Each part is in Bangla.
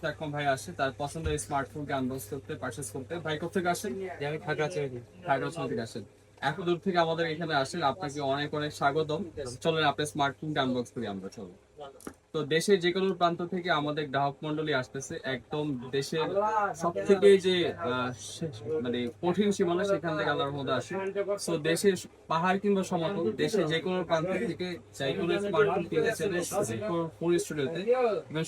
এখন ভাই আসে তার পছন্দের স্মার্টফোনকে আনবক্স করতে পারচেস করতে। ভাই কোথেকে আসেন? আমি খাগড়াছড়ি থেকে। খাগড়াছড়ি থেকে আসেন। এত দূর থেকে আমাদের এখানে আসেন আপনাকে অনেক অনেক স্বাগতম। চলেন আপনার স্মার্টফোনকে আনবক্স করি আমরা চলো তো দেশের যে কোনো প্রান্ত থেকে আমাদের গ্রাহক মন্ডলী আসতেছে একদম দেশের সব থেকে যে মানে কঠিন সীমানা সেখান থেকে আল্লাহর মধ্যে আসে। তো দেশের পাহাড় কিংবা সমতল দেশের যে কোনো প্রান্ত থেকে যে কোনো স্মার্টফোন কিনতে চাইলে ফোন স্টুডিওতে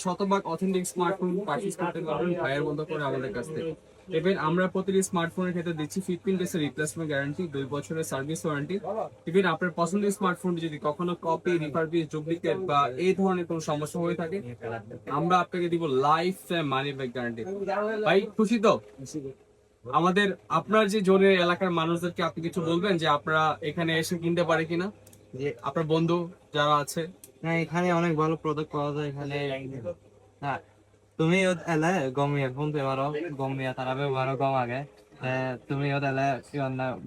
শতভাগ অথেন্টিক স্মার্টফোন পারচেজ করতে পারবেন ভাইয়ের মতো করে আমাদের কাছ থেকে। ইভেন আমরা প্রতিটি স্মার্টফোনের ক্ষেত্রে দিচ্ছি ফিফটিন ডেজ এর রিপ্লেসমেন্ট গ্যারান্টি দুই বছরের সার্ভিস ওয়ারেন্টি ইভেন আপনার পছন্দের স্মার্টফোনটি যদি কখনো কপি রিফারবিশ ডুপ্লিকেট বা এই ধরনের কোনো সমস্যা হয়ে থাকে আমরা আপনাকে দিব lifetime money back guarantee ভাই খুশি তো? আমাদের আপনার যে জোনের এলাকার মানুষদেরকে আপনি কিছু বলবেন যে আপনারা এখানে এসে কিনতে পারে কিনা? যে আপনার বন্ধু যারা আছে? না এখানে অনেক ভালো প্রোডাক্ট পাওয়া যায় এখানে। না তুমি এলে গম ইয়ারফোন পেমারো গম ইয়া তারা ব্যবহারো গম আগে। তুমি এলে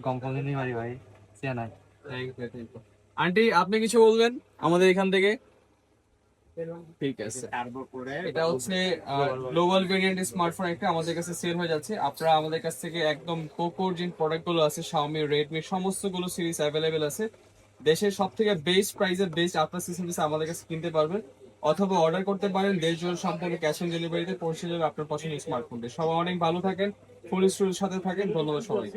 গম ফোন নি মারি ভাই সে নাই। আন্টি, আপনি কিছু বলবেন আমাদের এখান থেকে? ঠিক আছে। এটা হচ্ছে গ্লোবাল ভেরিয়েন্ট স্মার্টফোন একটা আমাদের কাছে সেল হয়ে যাচ্ছে। আপনারা আমাদের কাছ থেকে একদম পোকোর যে প্রোডাক্টগুলো আছে, Xiaomi, Redmi সমস্তগুলো সিরিজ অ্যাভেলেবেল আছে। দেশের সব থেকে বেস্ট প্রাইসের বেস্ট আপনার সিস্টেম আমাদের কাছে কিনতে পারবেন। অথবা অর্ডার করতে পারেন দেশ সম্পর্কে ক্যাশ অন ডেলিভারিতে পৌঁছে যাবে আপনার পছন্দের স্মার্টফোনটি সবাই অনেক ভালো থাকেন ফুল স্টোরের সাথে থাকেন, ধন্যবাদ সবাই